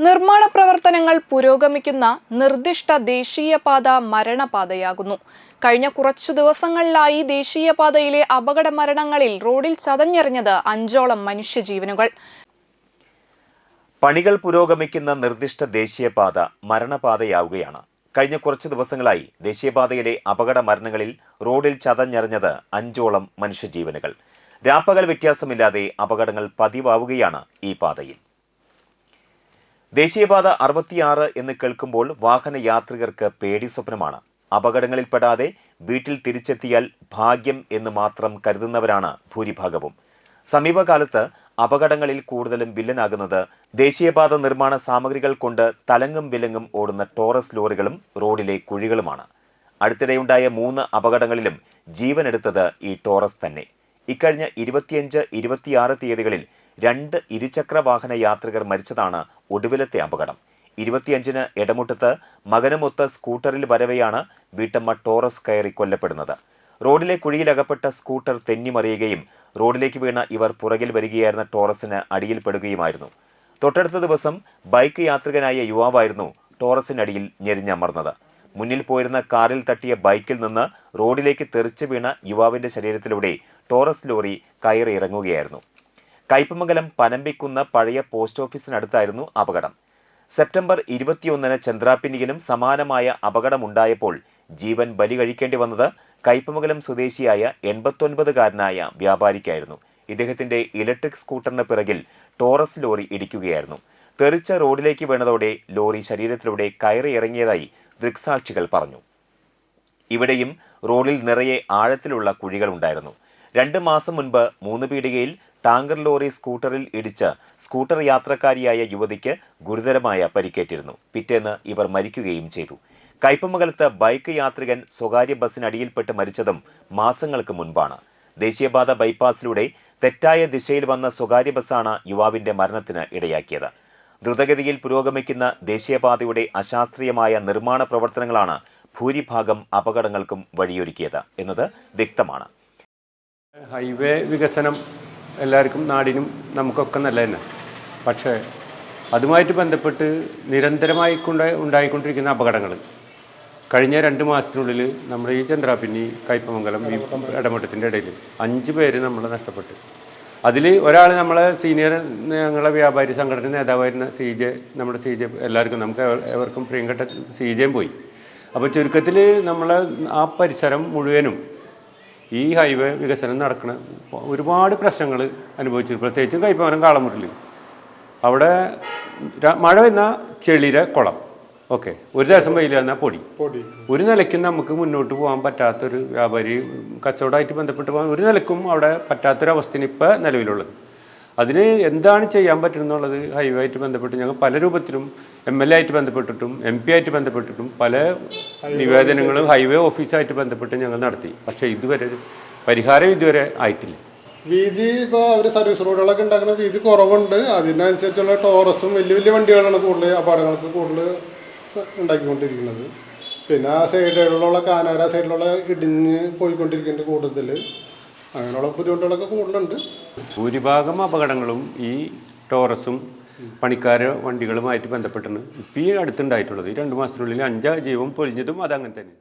നിർമ്മാണ പ്രവർത്തനങ്ങൾ പുരോഗമിക്കുന്ന നിർദ്ദിഷ്ട ദേശീയപാത മരണപാതയാകുന്നു. കഴിഞ്ഞ കുറച്ചു ദിവസങ്ങളിലായി ദേശീയപാതയിലെ അപകട മരണങ്ങളിൽ റോഡിൽ ചതഞ്ഞെറിഞ്ഞത് അഞ്ചോളം മനുഷ്യജീവനുകൾ. പണികൾ പുരോഗമിക്കുന്ന നിർദ്ദിഷ്ട ദേശീയപാത മരണപാതയാവുകയാണ്. കഴിഞ്ഞ കുറച്ച് ദിവസങ്ങളായി ദേശീയപാതയിലെ അപകട മരണങ്ങളിൽ റോഡിൽ ചതഞ്ഞെറിഞ്ഞത് അഞ്ചോളം മനുഷ്യജീവനുകൾ. രാപ്പകൽ വ്യത്യാസമില്ലാതെ അപകടങ്ങൾ പതിവാവുകയാണ് ഈ പാതയിൽ. ദേശീയപാത അറുപത്തിയാറ് എന്ന് കേൾക്കുമ്പോൾ വാഹന യാത്രികർക്ക് പേടി സ്വപ്നമാണ്. അപകടങ്ങളിൽപ്പെടാതെ വീട്ടിൽ തിരിച്ചെത്തിയാൽ ഭാഗ്യം എന്ന് മാത്രം കരുതുന്നവരാണ് ഭൂരിഭാഗവും. സമീപകാലത്ത് അപകടങ്ങളിൽ കൂടുതലും വില്ലനാകുന്നത് ദേശീയപാത നിർമ്മാണ സാമഗ്രികൾ കൊണ്ട് തലങ്ങും വിലങ്ങും ഓടുന്ന ടോറസ് ലോറികളും റോഡിലെ കുഴികളുമാണ്. അടുത്തിടെയുണ്ടായ മൂന്ന് അപകടങ്ങളിലും ജീവനെടുത്തത് ഈ ടോറസ് തന്നെ. ഇക്കഴിഞ്ഞ ഇരുപത്തിയഞ്ച് ഇരുപത്തിയാറ് തീയതികളിൽ രണ്ട് ഇരുചക്ര വാഹന യാത്രികർ മരിച്ചതാണ് ഒടുവിലത്തെ അപകടം. ഇരുപത്തിയഞ്ചിന് ഇടമുട്ടത്ത് മകനുമൊത്ത് സ്കൂട്ടറിൽ വരവെയാണ് വീട്ടമ്മ ടോറസ് കയറി കൊല്ലപ്പെടുന്നത്. റോഡിലെ കുഴിയിലകപ്പെട്ട സ്കൂട്ടർ തെന്നിമറിയുകയും റോഡിലേക്ക് വീണ ഇവർ പുറകിൽ വരികയായിരുന്ന ടോറസിന് അടിയിൽപ്പെടുകയുമായിരുന്നു തൊട്ടടുത്ത ദിവസം ബൈക്ക് യാത്രികനായ യുവാവായിരുന്നു ടോറസിനടിയിൽ ഞെരിഞ്ഞമർന്നത്. മുന്നിൽ പോയിരുന്ന കാറിൽ തട്ടിയ ബൈക്കിൽ നിന്ന് റോഡിലേക്ക് തെറിച്ചു വീണ യുവാവിന്റെ ശരീരത്തിലൂടെ ടോറസ് ലോറി കയറി ഇറങ്ങുകയായിരുന്നു കയ്പമംഗലം പനമ്പിക്കുന്ന പഴയ പോസ്റ്റ് ഓഫീസിനടുത്തായിരുന്നു അപകടം. സെപ്റ്റംബർ ഇരുപത്തിയൊന്നിന് ചന്ദ്രാപിന്നിയിലും സമാനമായ അപകടമുണ്ടായപ്പോൾ ജീവൻ ബലി കഴിക്കേണ്ടി വന്നത് കയ്പമംഗലം സ്വദേശിയായ എൺപത്തൊൻപതുകാരനായ വ്യാപാരിക്കായിരുന്നു. ഇദ്ദേഹത്തിന്റെ ഇലക്ട്രിക് സ്കൂട്ടറിന് പിറകിൽ ടോറസ് ലോറി ഇടിക്കുകയായിരുന്നു. തെറിച്ച റോഡിലേക്ക് വീണതോടെ ലോറി ശരീരത്തിലൂടെ കയറി ഇറങ്ങിയതായി ദൃക്സാക്ഷികൾ പറഞ്ഞു. ഇവിടെയും റോഡിൽ നിറയെ ആഴത്തിലുള്ള കുഴികളുണ്ടായിരുന്നു. രണ്ട് മാസം മുൻപ് മൂന്ന് പീടികയിൽ ടാങ്കർ ലോറി സ്കൂട്ടറിൽ ഇടിച്ച് സ്കൂട്ടർ യാത്രക്കാരിയായ യുവതിക്ക് ഗുരുതരമായ പരിക്കേറ്റിരുന്നു. പിറ്റേന്ന് ഇവർ മരിക്കുകയും ചെയ്തു. കയ്പമംഗലത്ത് ബൈക്ക് യാത്രികൻ സ്വകാര്യ ബസ്സിനടിയിൽപ്പെട്ട് മരിച്ചതും മാസങ്ങൾക്ക് മുൻപാണ്. ദേശീയപാത ബൈപ്പാസിലൂടെ തെറ്റായ ദിശയിൽ വന്ന സ്വകാര്യ ബസ്സാണ് യുവാവിന്റെ മരണത്തിന് ഇടയാക്കിയത്. ദ്രുതഗതിയിൽ പുരോഗമിക്കുന്ന ദേശീയപാതയുടെ അശാസ്ത്രീയമായ നിർമ്മാണ പ്രവർത്തനങ്ങളാണ് ഭൂരിഭാഗം അപകടങ്ങൾക്കും വഴിയൊരുക്കിയത് എന്നത് വ്യക്തമാണ്. ഹൈവേ വികസനം എല്ലാവർക്കും നാടിനും നമുക്കൊക്കെ നല്ല തന്നെ പക്ഷേ അതുമായിട്ട് ബന്ധപ്പെട്ട് നിരന്തരമായി കൊണ്ട് ഉണ്ടായിക്കൊണ്ടിരിക്കുന്ന അപകടങ്ങൾ കഴിഞ്ഞ രണ്ട് മാസത്തിനുള്ളിൽ നമ്മുടെ ഈ ചന്ദ്രാപിന്നി കയ്പമംഗലം ഈ ഇടമട്ടത്തിന്റെ ഇടയിൽ അഞ്ച് പേര് നമ്മൾ നഷ്ടപ്പെട്ടു. അതിൽ ഒരാൾ നമ്മളെ സീനിയർ ഞങ്ങളെ വ്യാപാരി സംഘടന നേതാവായിരുന്ന സി ജെ നമ്മുടെ സി ജെ എല്ലാവർക്കും നമുക്ക് എവ- എവർക്കും പ്രിയങ്കട്ട സി ജെയും പോയി. അപ്പോൾ ചുരുക്കത്തിൽ നമ്മളെ ആ പരിസരം മുഴുവനും ഈ ഹൈവേ വികസനം നടക്കുന്ന ഒരുപാട് പ്രശ്നങ്ങൾ അനുഭവിച്ചു പ്രത്യേകിച്ചും കൈപ്പവനം കാളമുട്ടിൽ അവിടെ മഴ വന്ന ചെളിര കുളം. ഓക്കെ. ഒരു ദിവസം വെയിൽ വന്നാൽ പൊടി. ഒരു നിലയ്ക്കും നമുക്ക് മുന്നോട്ട് പോകാൻ പറ്റാത്തൊരു വ്യാപാരി കച്ചവടമായിട്ട് ബന്ധപ്പെട്ട് പോകാൻ ഒരു നിലക്കും അവിടെ പറ്റാത്തൊരവസ്ഥയാണ് ഇപ്പോൾ നിലവിലുള്ളത്. അതിന് എന്താണ് ചെയ്യാൻ പറ്റുന്നുള്ളത്? ഹൈവേ ആയിട്ട് ബന്ധപ്പെട്ട് ഞങ്ങൾ പല രൂപത്തിലും എം എൽ എ ആയിട്ട് ബന്ധപ്പെട്ടിട്ടും എം പി ആയിട്ട് ബന്ധപ്പെട്ടിട്ടും പല നിവേദനങ്ങളും ഹൈവേ ഓഫീസായിട്ട് ബന്ധപ്പെട്ട് ഞങ്ങൾ നടത്തി. പക്ഷേ ഇതുവരെ പരിഹാരം ഇതുവരെ ആയിട്ടില്ല. വീതി ഇപ്പോൾ അവർ സർവീസ് റോഡുകളൊക്കെ ഉണ്ടാക്കുന്ന വീതി കുറവുണ്ട്. അതിനനുസരിച്ചുള്ള ടോറസും വലിയ വലിയ വണ്ടികളാണ് കൂടുതൽ അപകടങ്ങൾക്ക് കൂടുതൽ ഉണ്ടാക്കിക്കൊണ്ടിരിക്കുന്നത്. പിന്നെ ആ സൈഡിലുള്ള കാനാര സൈഡിലുള്ള ഇടിഞ്ഞ് പോയിക്കൊണ്ടിരിക്കുന്നുണ്ട് കൂടുതൽ. അങ്ങനെയുള്ള ബുദ്ധിമുട്ടുകളൊക്കെ കൂടുതലുണ്ട്. ഭൂരിഭാഗം അപകടങ്ങളും ഈ ടോറസും പണിക്കാര വണ്ടികളുമായിട്ട് ബന്ധപ്പെട്ടാണ് ഇപ്പം ഈ അടുത്തുണ്ടായിട്ടുള്ളത് ഈ രണ്ട് മാസത്തിനുള്ളിൽ അഞ്ചാ ജീവൻ പൊലിഞ്ഞതും അതങ്ങനെ തന്നെ.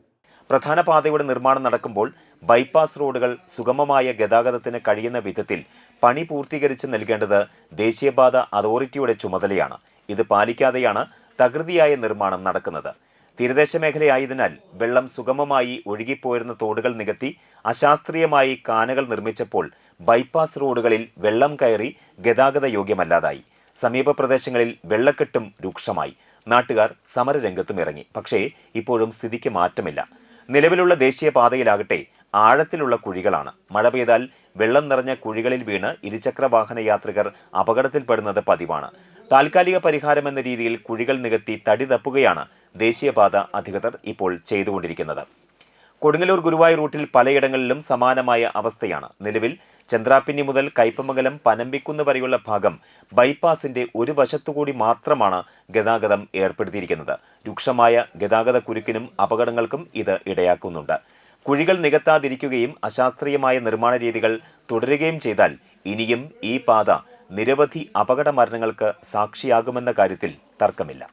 പ്രധാന പാതയുടെ നിർമ്മാണം നടക്കുമ്പോൾ ബൈപ്പാസ് റോഡുകൾ സുഗമമായ ഗതാഗതത്തിന് കഴിയുന്ന വിധത്തിൽ പണി പൂർത്തീകരിച്ച് നൽകേണ്ടത് ദേശീയപാത അതോറിറ്റിയുടെ ചുമതലയാണ്. ഇത് പാലിക്കാതെയാണ് തകൃതിയായ നിർമ്മാണം നടക്കുന്നത്. തീരദേശ മേഖലയായതിനാൽ വെള്ളം സുഗമമായി ഒഴുകിപ്പോയിരുന്ന തോടുകൾ നികത്തി അശാസ്ത്രീയമായി കാനകൾ നിർമ്മിച്ചപ്പോൾ ബൈപ്പാസ് റോഡുകളിൽ വെള്ളം കയറി ഗതാഗത യോഗ്യമല്ലാതായി. സമീപ പ്രദേശങ്ങളിൽ വെള്ളക്കെട്ടും രൂക്ഷമായി. നാട്ടുകാർ സമരരംഗത്തും ഇറങ്ങി. പക്ഷേ ഇപ്പോഴും സ്ഥിതിക്ക് മാറ്റമില്ല. നിലവിലുള്ള ദേശീയപാതയിലാകട്ടെ ആഴത്തിലുള്ള കുഴികളാണ്. മഴ പെയ്താൽ വെള്ളം നിറഞ്ഞ കുഴികളിൽ വീണ് ഇരുചക്ര വാഹന യാത്രികർ അപകടത്തിൽപ്പെടുന്നത് പതിവാണ്. താൽക്കാലിക പരിഹാരം എന്ന രീതിയിൽ കുഴികൾ നികത്തി തടി തപ്പുകയാണ് ദേശീയപാത അധികൃതർ ഇപ്പോൾ ചെയ്തുകൊണ്ടിരിക്കുന്നത്. കൊടുങ്ങല്ലൂർ ഗുരുവായൂർ റൂട്ടിൽ പലയിടങ്ങളിലും സമാനമായ അവസ്ഥയാണ് നിലവിൽ ചന്ദ്രാപ്പിന്നി മുതൽ കയ്പമംഗലം പനമ്പിക്കുന്ന് വരെയുള്ള ഭാഗം ബൈപ്പാസിന്റെ ഒരു വശത്തുകൂടി മാത്രമാണ് ഗതാഗതം ഏർപ്പെടുത്തിയിരിക്കുന്നത്. രൂക്ഷമായ ഗതാഗത കുരുക്കിനും അപകടങ്ങൾക്കും ഇത് ഇടയാക്കുന്നുണ്ട്. കുഴികൾ നികത്താതിരിക്കുകയും അശാസ്ത്രീയമായ നിർമ്മാണ രീതികൾ തുടരുകയും ചെയ്താൽ ഇനിയും ഈ പാത നിരവധി അപകട മരണങ്ങൾക്ക് സാക്ഷിയാകുമെന്ന കാര്യത്തിൽ തർക്കമില്ല.